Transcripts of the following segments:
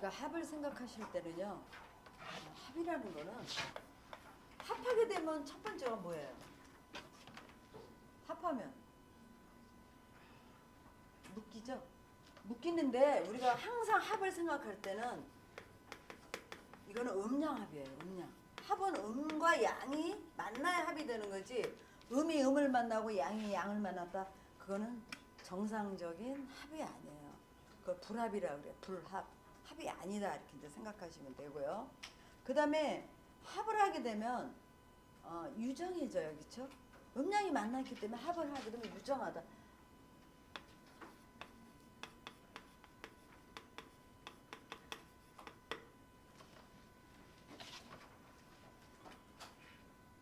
우리가 합을 생각하실 때는요. 어, 합이라는 거는 합하게 되면 첫 번째가 뭐예요? 합하면 묶이죠. 묶이는데 우리가 항상 합을 생각할 때는 이거는 음양합이에요. 음양. 합은 음과 양이 만나야 합이 되는 거지. 음이 음을 만나고 양이 양을 만났다. 그거는 정상적인 합이 아니에요. 그걸 불합이라 그래요. 불합. 합이 아니다 이렇게 이제 생각하시면 되고요. 그 다음에 합을 하게 되면 어, 유정해져요, 그렇죠? 음양이 만났기 때문에 합을 하게 되면 유정하다.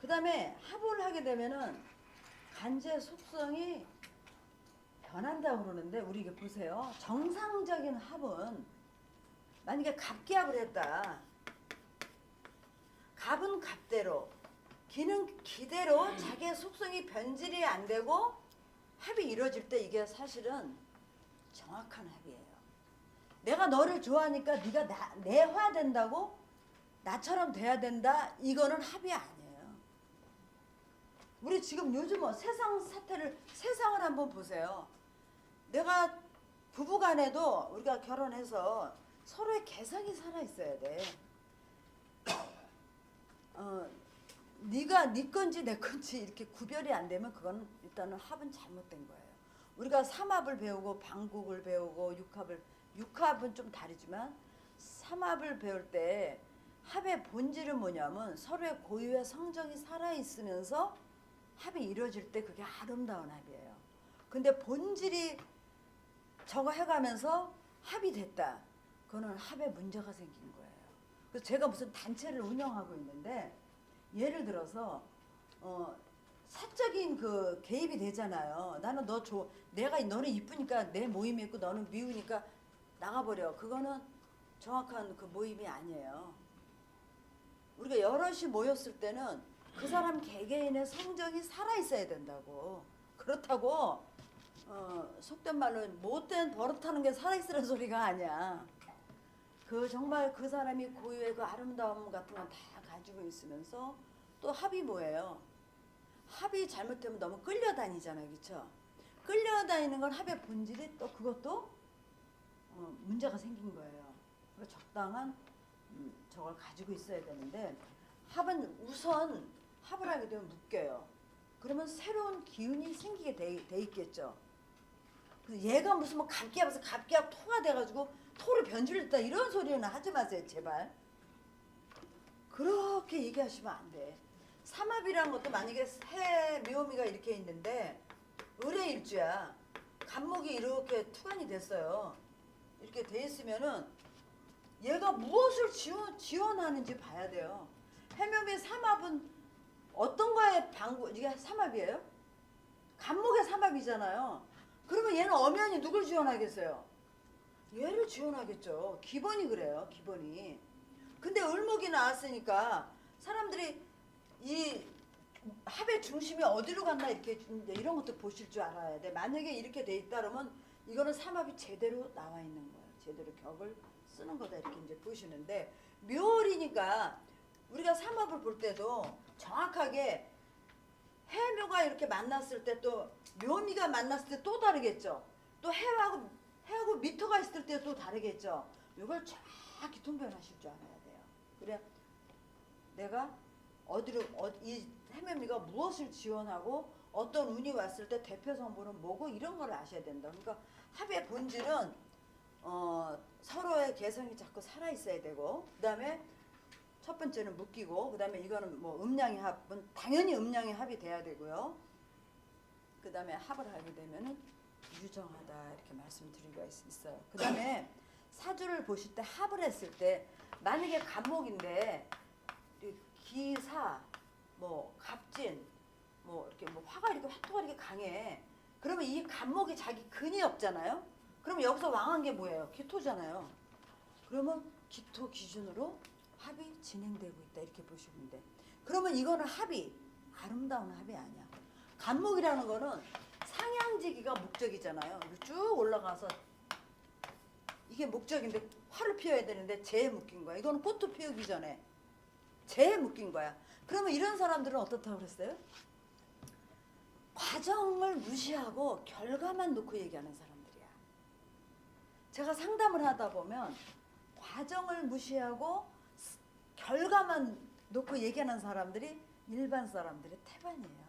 그 다음에 합을 하게 되면은 간제 속성이 변한다고 그러는데 우리 이게 보세요. 정상적인 합은 만약에 갑기합을 했다. 갑은 갑대로 기는 기대로 자기의 속성이 변질이 안 되고 합이 이루어질 때 이게 사실은 정확한 합이에요. 내가 너를 좋아하니까 네가 나, 내화 된다고 나처럼 돼야 된다. 이거는 합이 아니에요. 우리 지금 요즘 뭐 세상 사태를 세상을 한번 보세요. 내가 부부간에도 우리가 결혼해서 서로의 개성이 살아 있어야 돼. 어, 네가 네 건지 내 건지 이렇게 구별이 안 되면 그건 일단은 합은 잘못된 거예요. 우리가 삼합을 배우고 방국을 배우고 육합을 육합은 좀 다르지만 삼합을 배울 때 합의 본질은 뭐냐면 서로의 고유의 성정이 살아 있으면서 합이 이루어질 때 그게 아름다운 합이에요. 근데 본질이 저거 해가면서 합이 됐다. 그거는 합에 문제가 생긴 거예요. 그래서 제가 무슨 단체를 운영하고 있는데 예를 들어서 어 사적인 그 개입이 되잖아요. 나는 너 좋, 내가 너는 이쁘니까 내 모임에 있고 너는 미우니까 나가버려. 그거는 정확한 그 모임이 아니에요. 우리가 여럿이 모였을 때는 그 사람 개개인의 성정이 살아 있어야 된다고. 그렇다고 어, 속된 말로 못된 버릇하는 게 살아 있으라는 소리가 아니야. 그 정말 그 사람이 고유의 그 아름다움 같은 건 다 가지고 있으면서 또 합이 뭐예요? 합이 잘못되면 너무 끌려다니잖아요, 그렇죠? 끌려다니는 건 합의 본질이 또 그것도 어, 문제가 생긴 거예요. 그래서 적당한 음, 저걸 가지고 있어야 되는데 합은 우선 합을 하게 되면 묶여요. 그러면 새로운 기운이 생기게 돼, 돼 있겠죠. 얘가 무슨 뭐 갑기합에서 갑기합 토가 돼가지고 토를 변질했다 이런 소리는 하지 마세요 제발. 그렇게 얘기하시면 안 돼. 삼합이라는 것도 만약에 새 묘미가 이렇게 있는데 을의 일주야. 간목이 이렇게 투관이 됐어요. 이렇게 돼 있으면은 얘가 무엇을 지원, 지원하는지 봐야 돼요. 해묘의 삼합은 어떤 거에 방구, 이게 삼합이에요? 간목의 삼합이잖아요. 그러면 얘는 엄연히 누굴 지원하겠어요? 얘를 지원하겠죠. 기본이 그래요, 기본이. 근데 을목이 나왔으니까 사람들이 이 합의 중심이 어디로 갔나 이렇게 이런 것도 보실 줄 알아야 돼. 만약에 이렇게 돼 있다 그러면 이거는 삼합이 제대로 나와 있는 거예요. 제대로 격을 쓰는 거다 이렇게 이제 보시는데 묘월이니까 우리가 삼합을 볼 때도 정확하게 해묘가 이렇게 만났을 때 또 묘미가 만났을 때 또 다르겠죠. 또 해하고 해하고 미터가 있을 때 또 다르겠죠. 이걸 정확히 통변하실 줄 알아야 돼요. 그래 내가 어디로 어, 이 해묘미가 무엇을 지원하고 어떤 운이 왔을 때 대표 성분은 뭐고 이런 걸 아셔야 된다. 그러니까 합의 본질은 어, 서로의 개성이 자꾸 살아 있어야 되고 그다음에 첫 번째는 묶이고 그다음에 이거는 뭐 음양의 합은 당연히 음양의 합이 돼야 되고요. 그다음에 합을 하게 되면은 유정하다 이렇게 말씀드리가 있- 있어요. 그 다음에 사주를 보실 때 합을 했을 때 만약에 간목인데 이 기사 뭐 갑진 뭐 이렇게 뭐 화가 이렇게 화토가 이렇게 강해. 그러면 이 간목이 자기 근이 없잖아요. 그럼 여기서 왕한 게 뭐예요? 기토잖아요. 그러면 기토 기준으로 합이 진행되고 있다 이렇게 보시면 돼. 그러면 이거는 합이 아름다운 합이 아니야. 간목이라는 거는 상향지기가 목적이잖아요. 쭉 올라가서 이게 목적인데 화를 피워야 되는데 재에 묶인 거야. 이거는 꽃도 피우기 전에 재에 묶인 거야. 그러면 이런 사람들은 어떻다고 그랬어요? 과정을 무시하고 결과만 놓고 얘기하는 사람들이야. 제가 상담을 하다 보면 과정을 무시하고 스- 결과만 놓고 얘기하는 사람들이 일반 사람들의 태반이에요.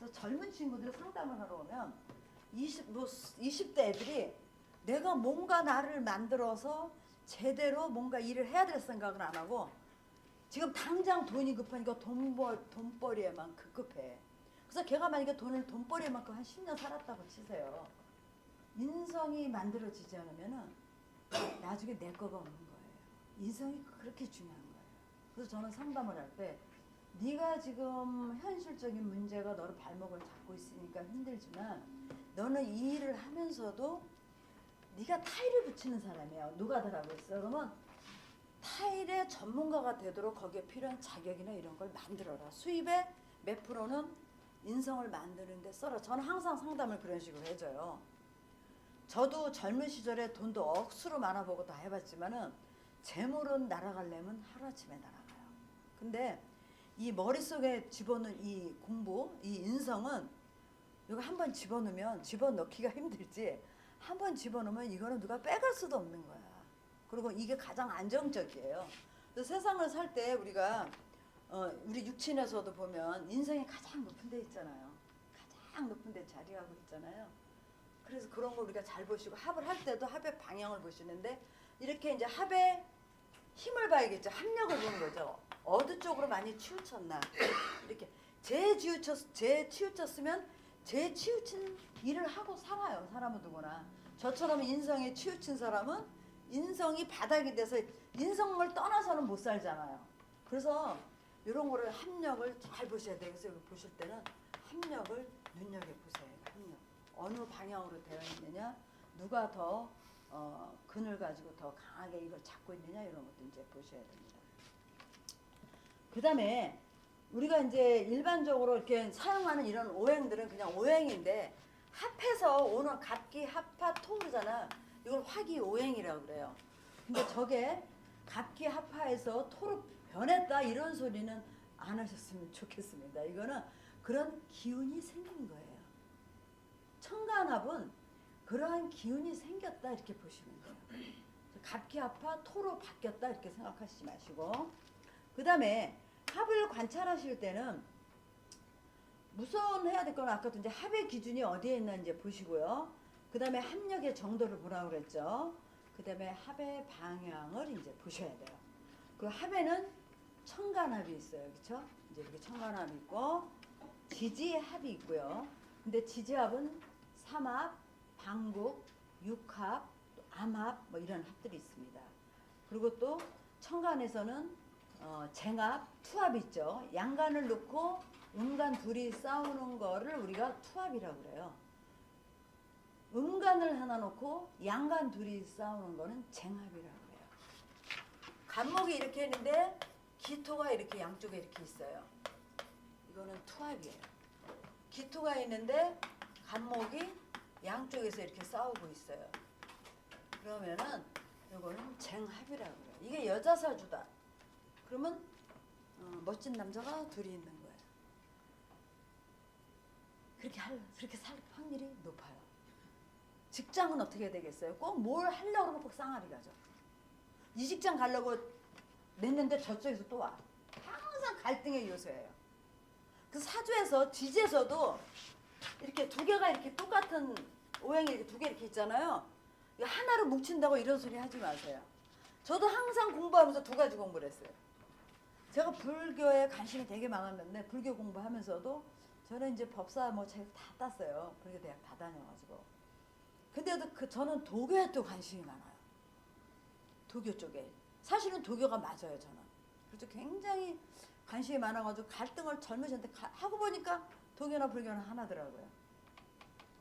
또 젊은 친구들 상담을 하러 오면 20, 뭐 20대 애들이 내가 뭔가 나를 만들어서 제대로 뭔가 일을 해야 될 생각을 안 하고 지금 당장 돈이 급하니까 돈벌 돈벌이에만 급급해. 그래서 걔가 만약에 돈을 돈벌이만큼 한 10년 살았다고 치세요. 인성이 만들어지지 않으면은 나중에 내 거가 없는 거예요. 인성이 그렇게 중요한 거예요. 그래서 저는 상담을 할 때 네가 지금 현실적인 문제가 너를 발목을 잡고 있으니까 힘들지만 너는 이 일을 하면서도 네가 타일을 붙이는 사람이야. 누가 더라고 했어? 그러면 타일의 전문가가 되도록 거기에 필요한 자격이나 이런 걸 만들어라. 수입의 몇 프로는 인성을 만드는데 써라. 저는 항상 상담을 그런 식으로 해줘요. 저도 젊은 시절에 돈도 억수로 많아보고 다 해봤지만은 재물은 날아가려면 하루아침에 날아가요. 근데 이 머릿속에 집어넣은 이 공부, 이 인성은 이거 한 번 집어넣으면 집어넣기가 힘들지 한 번 집어넣으면 이거는 누가 빼갈 수도 없는 거야. 그리고 이게 가장 안정적이에요. 세상을 살 때 우리가 어, 우리 육친에서도 보면 인성이 가장 높은 데 있잖아요. 가장 높은 데 자리하고 있잖아요. 그래서 그런 걸 우리가 잘 보시고 합을 할 때도 합의 방향을 보시는데 이렇게 이제 합의 힘을 봐야겠죠. 합력을 보는 거죠. 어느 쪽으로 많이 치우쳤나. 이렇게 제 치우쳤 제 치우쳤으면 제 치우친 일을 하고 살아요. 사람은 누구나. 저처럼 인성에 치우친 사람은 인성이 바닥이 돼서 인성을 떠나서는 못 살잖아요. 그래서 이런 거를 합력을 잘 보셔야 돼요. 그래서 보실 때는 합력을 눈여겨 보세요. 합력. 어느 방향으로 되어 있느냐, 누가 더 어, 근을 가지고 더 강하게 이걸 잡고 있느냐 이런 것도 이제 보셔야 됩니다. 그 다음에 우리가 이제 일반적으로 이렇게 사용하는 이런 오행들은 그냥 오행인데 합해서 오는 갑기, 합파, 토르잖아. 이걸 화기 오행이라고 그래요. 근데 저게 갑기, 합파에서 토로 변했다 이런 소리는 안 하셨으면 좋겠습니다. 이거는 그런 기운이 생긴 거예요. 청간합은 그러한 기운이 생겼다 이렇게 보시면 돼요. 갑기 합파 토로 바뀌었다 이렇게 생각하시지 마시고 그 다음에 합을 관찰하실 때는 우선 해야 될 건 아까도 이제 합의 기준이 어디에 있는지 보시고요. 그 다음에 합력의 정도를 보라고 그랬죠. 그 다음에 합의 방향을 이제 보셔야 돼요. 그 합에는 청간합이 있어요. 그렇죠? 이제 이렇게 청간합이 있고 지지합이 있고요. 근데 지지합은 삼합, 방국, 육합, 또 암합 뭐 이런 합들이 있습니다. 그리고 또 청간에서는 어, 쟁합, 투합 있죠. 양간을 놓고 음간 둘이 싸우는 거를 우리가 투합이라고 그래요. 음간을 하나 놓고 양간 둘이 싸우는 거는 쟁합이라고 그래요. 간목이 이렇게 있는데 기토가 이렇게 양쪽에 이렇게 있어요. 이거는 투합이에요. 기토가 있는데 간목이 양쪽에서 이렇게 싸우고 있어요. 그러면은 이거는 쟁합이라고 그래요. 이게 여자 사주다. 그러면 어, 멋진 남자가 둘이 있는 거예요. 그렇게 할 그렇게 살 확률이 높아요. 직장은 어떻게 되겠어요? 꼭 뭘 하려고 그러면 꼭 쌍아리 가죠. 이 직장 가려고 냈는데 저쪽에서 또 와. 항상 갈등의 요소예요. 그 사주에서 지지에서도 이렇게 두 개가 이렇게 똑같은 오행이 이렇게 두 개 이렇게 있잖아요. 하나로 뭉친다고 이런 소리 하지 마세요. 저도 항상 공부하면서 두 가지 공부를 했어요. 제가 불교에 관심이 되게 많았는데 불교 공부하면서도 저는 이제 법사 뭐 제가 다 땄어요. 불교 대학 다 다녀가지고. 근데도 그 저는 도교에 또 관심이 많아요. 도교 쪽에. 사실은 도교가 맞아요, 저는. 그래서 굉장히 관심이 많아가지고 갈등을 젊으신데 하고 보니까 도교나 불교는 하나더라고요.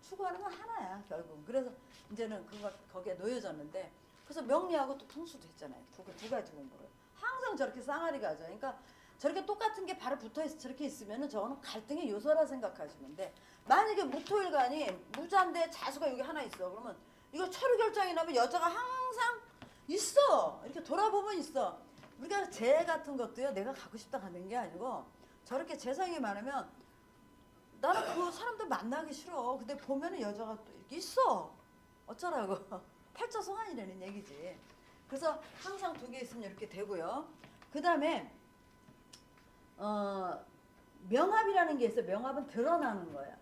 추구하는 건 하나야, 결국. 그래서 이제는 그거 거기에 놓여졌는데 그래서 명리하고 또 통수도 했잖아요. 두, 가- 두 가지 공부를. 항상 저렇게 쌍아리 가죠. 그러니까 저렇게 똑같은 게 바로 붙어 있어 저렇게 있으면은 저거는 갈등의 요소라 생각하시면 돼. 만약에 무토일간이 무자인데 자수가 여기 하나 있어. 그러면 이거 철우 결정이 나면 여자가 항상 있어. 이렇게 돌아보면 있어. 우리가 재 같은 것도요. 내가 갖고 싶다 가는 게 아니고 저렇게 재성이 많으면 나는 그 사람들 만나기 싫어. 근데 보면은 여자가 또 이렇게 있어. 어쩌라고. 팔자 송환이라는 얘기지. 그래서 항상 두 개 있으면 이렇게 되고요. 그 다음에 어, 명합이라는 게 있어요. 명합은 드러나는 거야.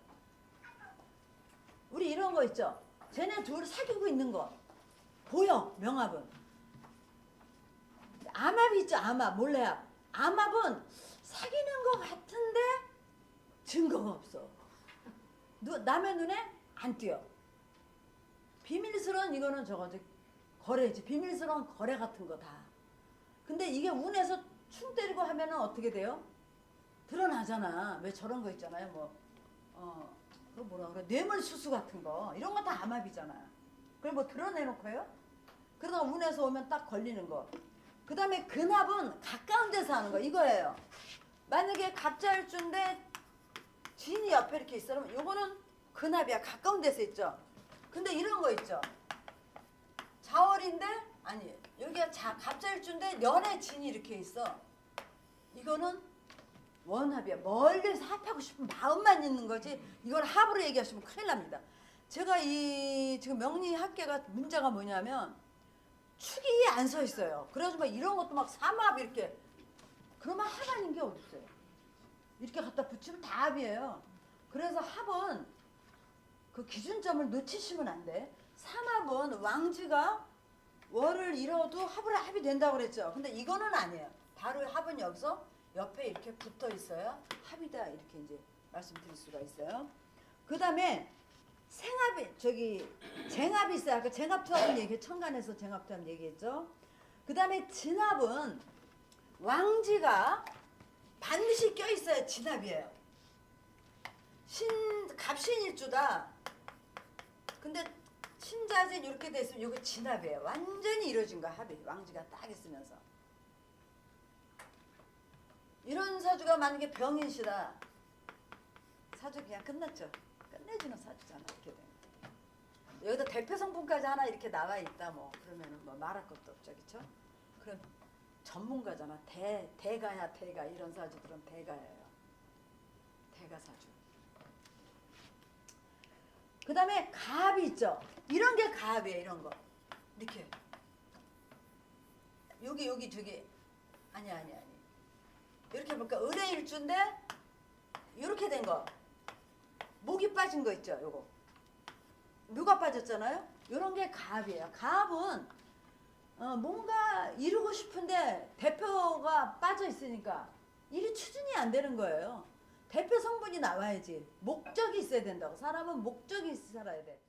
우리 이런 거 있죠. 쟤네 둘 사귀고 있는 거 보여. 명합은. 암합이 있죠. 암합 몰래합. 암합은 사귀는 거 같은데 증거가 없어. 누, 남의 눈에 안 띄어. 비밀스러운 이거는 저거 거래지. 비밀스러운 거래 같은 거 다. 근데 이게 운에서 충 때리고 하면은 어떻게 돼요? 드러나잖아. 왜 저런 거 있잖아요. 뭐, 어, 그 뭐라 그래. 뇌물 수수 같은 거. 이런 거 다 암합이잖아. 그걸 뭐 드러내놓고요? 그러다가 운에서 오면 딱 걸리는 거. 그 다음에 근합은 가까운 데서 하는 거. 이거예요. 만약에 갑자일주인데 진이 옆에 이렇게. 그러면 요거는 근합이야. 가까운 데서 있죠. 근데 이런 거 있죠. 자월인데 아니 여기가 자 갑자일주인데 연애 진이 이렇게 있어. 이거는 원합이야. 멀리서 합하고 싶은 마음만 있는 거지. 이걸 합으로 얘기하시면 큰일 납니다. 제가 이 지금 명리 학계가 문제가 뭐냐면 축이 안 서 있어요. 그래가지고 막 이런 것도 막 삼합 이렇게 그러면 합 아닌 게 어딨어요. 이렇게 갖다 붙이면 다 합이에요. 그래서 합은 그 기준점을 놓치시면 안 돼. 삼합은 왕지가 월을 잃어도 합을 합이 된다고 그랬죠. 근데 이거는 아니에요. 바로 합은 여기서 옆에 이렇게 붙어 있어야 합이다 이렇게 이제 말씀드릴 수가 있어요. 그 다음에 생합이 저기 쟁합이 있어요. 아까 쟁합투합은 얘기 천간에서 쟁합투합 얘기했죠. 그 다음에 진합은 왕지가 반드시 껴 있어야 진합이에요. 신 갑신일주다. 근데 신자진 이렇게 돼 있으면 이거 진합이에요. 완전히 이루어진 거 합이 왕지가 딱 있으면서. 이런 사주가 만약에 병인시다. 사주 그냥 끝났죠. 끝내주는 사주잖아 이렇게 되면. 여기다 대표 성분까지 하나 이렇게 나와 있다 뭐 그러면은 뭐 말할 것도 없죠, 그렇죠? 그럼 전문가잖아. 대 대가야 대가 이런 사주들은 대가예요. 대가 사주. 그 다음에 가압이 있죠. 이런 게 가압이에요. 이런 거. 이렇게. 여기 여기 저기 아니 아니 아니. 이렇게 볼까 의뢰일주인데 이렇게 된 거. 목이 빠진 거 있죠. 요거. 묘가 빠졌잖아요. 요런 게 가압이에요. 가압은 어, 뭔가 이루고 싶은데 대표가 빠져 있으니까 일이 추진이 안 되는 거예요. 대표 성분이 나와야지. 목적이 있어야 된다고. 사람은 목적이 있어 살아야 돼.